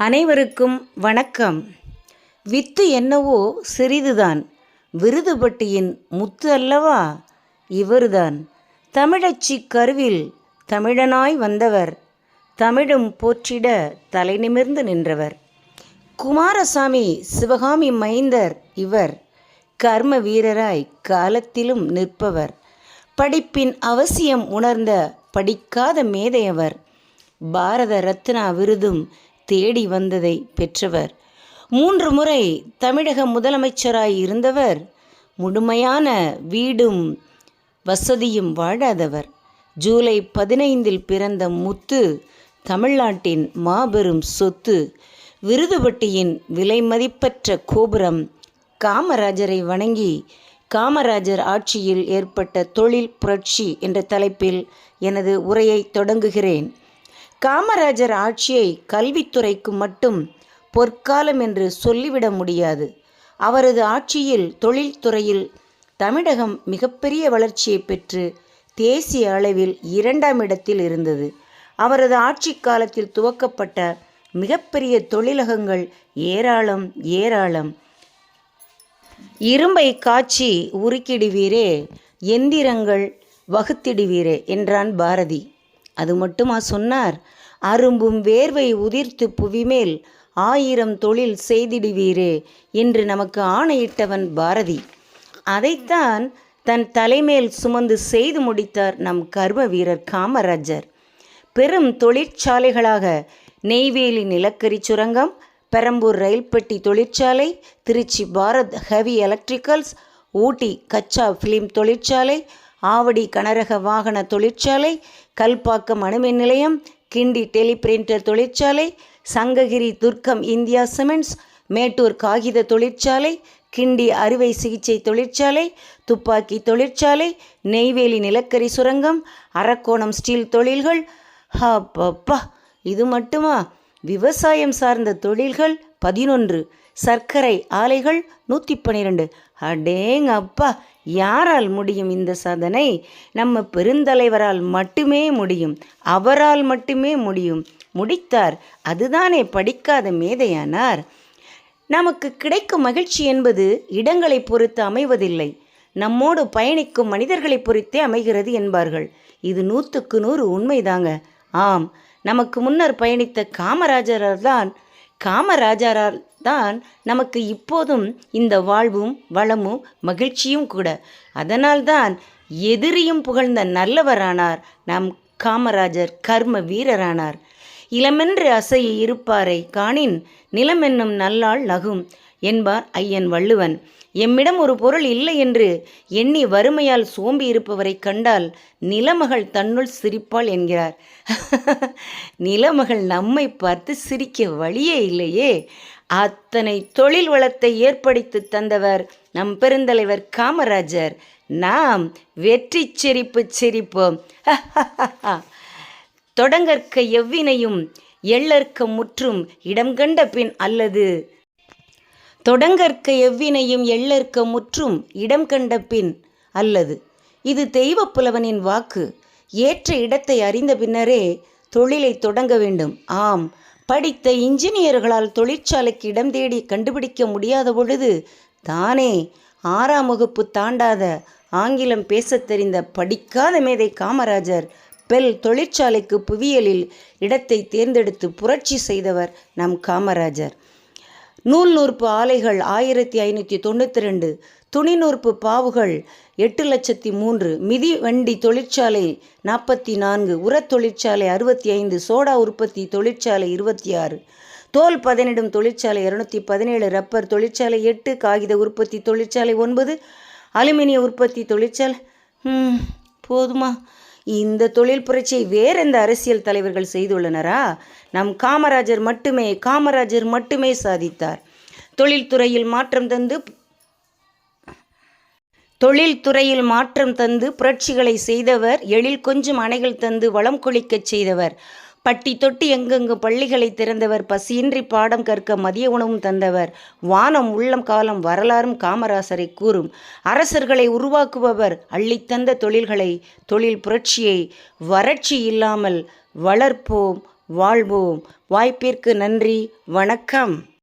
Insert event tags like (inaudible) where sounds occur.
அனைவருக்கும் வணக்கம். வித்து என்னவோ சிறிதுதான் விருதுபட்டியின் முத்து அல்லவா? இவர்தான். தமிழச்சி கருவில் தமிழனாய் வந்தவர் தமிழும் போற்றிட தலை நிமிர்ந்து நின்றவர். குமாரசாமி சிவகாமி மைந்தர் இவர் கர்ம வீரராய் காலத்திலும் நிற்பவர். படிப்பின் அவசியம் உணர்ந்த படிக்காத மேதையவர் பாரத ரத்னா விருதும் தேடி வந்ததை பெற்றவர். மூன்று முறை தமிழக முதலமைச்சராய் இருந்தவர். முழுமையான வீடும் வசதியும் வாழாதவர். ஜூலை பதினைந்தில் பிறந்த முத்து தமிழ்நாட்டின் மாபெரும் சொத்து. விருதுபட்டியின் விலைமதிப்பற்ற கோபுரம் காமராஜரை வணங்கி காமராஜர் ஆட்சியில் ஏற்பட்ட தொழில் புரட்சி என்ற தலைப்பில் எனது உரையை தொடங்குகிறேன். காமராஜர் ஆட்சியை கல்வித்துறைக்கு மட்டும் பொற்காலம் என்று சொல்லிவிட முடியாது. அவரது ஆட்சியில் தொழில்துறையில் தமிழகம் மிகப்பெரிய வளர்ச்சியை பெற்று தேசிய அளவில் இரண்டாம் இடத்தில் இருந்தது. அவரது ஆட்சி காலத்தில் துவக்கப்பட்ட மிகப்பெரிய தொழிலகங்கள் ஏராளம் ஏராளம். இரும்பை காய்ச்சி உருக்கிடுவீரே எந்திரங்கள் வகுத்திடுவீரே என்றான் பாரதி. அது மட்டுமா சொன்னார்? அரும்பும் வேர்வை உதிர்த்து புவிமேல் ஆயிரம் தொழில் செய்திடுவீரே என்று நமக்கு ஆணையிட்டவன் பாரதி. அதைத்தான் தன் தலைமேல் சுமந்து செய்து முடித்தார் நம் கர்ம வீரர் காமராஜர். பெரும் தொழிற்சாலைகளாக நெய்வேலி நிலக்கரி சுரங்கம் பெரம்பூர் ரயில்பெட்டி தொழிற்சாலை திருச்சி பாரத் ஹெவி எலக்ட்ரிக்கல்ஸ் ஊட்டி கச்சா ஃபிலிம் தொழிற்சாலை ஆவடி கனரக வாகன தொழிற்சாலை கல்பாக்கம் அணுமின் நிலையம் கிண்டி டெலிபிரிண்டர் தொழிற்சாலை சங்ககிரி துர்க்கம் இந்தியா சிமெண்ட்ஸ் மேட்டூர் காகித தொழிற்சாலை கிண்டி அறுவை சிகிச்சை தொழிற்சாலை துப்பாக்கி தொழிற்சாலை நெய்வேலி நிலக்கரி சுரங்கம் அரக்கோணம் ஸ்டீல் தொழில்கள். ஹப்பப்பா இது மட்டுமா? விவசாயம் சார்ந்த தொழில்கள் பதினொன்று. சர்க்கரை ஆலைகள் நூற்றி பன்னிரெண்டு அடேங்க அப்பா யாரால் முடியும் இந்த சாதனை? நம்ம பெருந்தலைவரால் மட்டுமே முடியும். அவரால் மட்டுமே முடியும். முடித்தார். அதுதானே படிக்காத மேதையானார். நமக்கு கிடைக்கும் மகிழ்ச்சி என்பது இடங்களை பொறுத்து அமைவதில்லை. நம்மோடு பயணிக்கும் மனிதர்களை பொறுத்தே அமைகிறது என்பார்கள். இது நூற்றுக்கு நூறு உண்மைதாங்க. ஆம் நமக்கு முன்னர் பயணித்த காமராஜரால் தான் காமராஜரால் தான் நமக்கு இப்போதும் இந்த வாழ்வும் வளமும் மகிழ்ச்சியும் கூட. அதனால்தான் எதிரியும் புகழ்ந்த நல்லவரானார் நம் காமராஜர் கர்ம வீரரானார். இளமென்று அசைய இருப்பாரை காணின் நிலமென்னும் நல்லாள் நகும். என்பார் ஐயன் வள்ளுவன். எம்மிடம் ஒரு பொருள் இல்லை என்று எண்ணி வறுமையால் சோம்பி இருப்பவரை கண்டால் நிலமகள் தன்னுள் சிரிப்பாள் என்கிறார். (laughs) நிலமகள் நம்மை பார்த்து சிரிக்க வழியே இல்லையே. அத்தனை தொழில் வளத்தை ஏற்படுத்தி தந்தவர் நம் பெருந்தலைவர் காமராஜர். நாம் வெற்றி சிரிப்பு சிரிப்போம். (laughs) தொடங்கற்க எவ்வினையும் எள்ளற்க முற்றும் இடம் கண்ட பின் அல்லது தொடங்கற்க எவ்வினையும் எள்ளற்க முற்றும் இடம் கண்ட பின் அல்லது. இது தெய்வப் புலவனின் வாக்கு. ஏற்ற இடத்தை அறிந்த பின்னரே தொழிலை தொடங்க வேண்டும். ஆம். படித்த இன்ஜினியர்களால் தொழிற்சாலைக்கு இடம் தேடி கண்டுபிடிக்க முடியாத பொழுது தானே ஆறாம் வகுப்பு தாண்டாத ஆங்கிலம் பேசத் தெரிந்த படிக்காத மேதை காமராஜர் பெல் தொழிற்சாலைக்கு புவியியலில் இடத்தை தேர்ந்தெடுத்து புரட்சி செய்தவர் நம் காமராஜர். நூல் நூற்பு ஆலைகள் ஆயிரத்தி ஐநூற்றி தொண்ணூற்றி ரெண்டு துணி நூற்பு பாவுகள் எட்டு லட்சத்தி மூன்று மிதி வண்டி தொழிற்சாலை நாற்பத்தி நான்கு உரத் தொழிற்சாலை அறுபத்தி ஐந்து சோடா உற்பத்தி தொழிற்சாலை இருபத்தி ஆறு தோல் பதனிடும் தொழிற்சாலை இரநூத்தி பதினேழு ரப்பர் தொழிற்சாலை எட்டு காகித உற்பத்தி தொழிற்சாலை ஒன்பது அலுமினிய உற்பத்தி தொழிற்சாலை போதுமா? இந்த தொழில் புரட்சியை வேறெந்த அரசியல் தலைவர்கள் செய்துள்ளனரா? நம் காமராஜர் மட்டுமே காமராஜர் மட்டுமே சாதித்தார். தொழில்துறையில் மாற்றம் தந்து தொழில்துறையில் மாற்றம் தந்து புரட்சிகளை செய்தவர் எழில் கொஞ்சம் அணைகள் தந்து வளம் கொளிக்கச் செய்தவர். பட்டி தொட்டி எங்கெங்கு பள்ளிகளை திறந்தவர் பசியின்றி பாடம் கற்க மதிய உணவும் தந்தவர். வானம் உள்ளம் காலம் வரலாறும் காமராசரை கூறும். அரசர்களை உருவாக்குபவர் அள்ளித்தந்த தொழில்களை தொழில் புரட்சியை வறட்சி இல்லாமல் வளர்ப்போம் வாழ்வோம். வாய்ப்பிற்கு நன்றி வணக்கம்.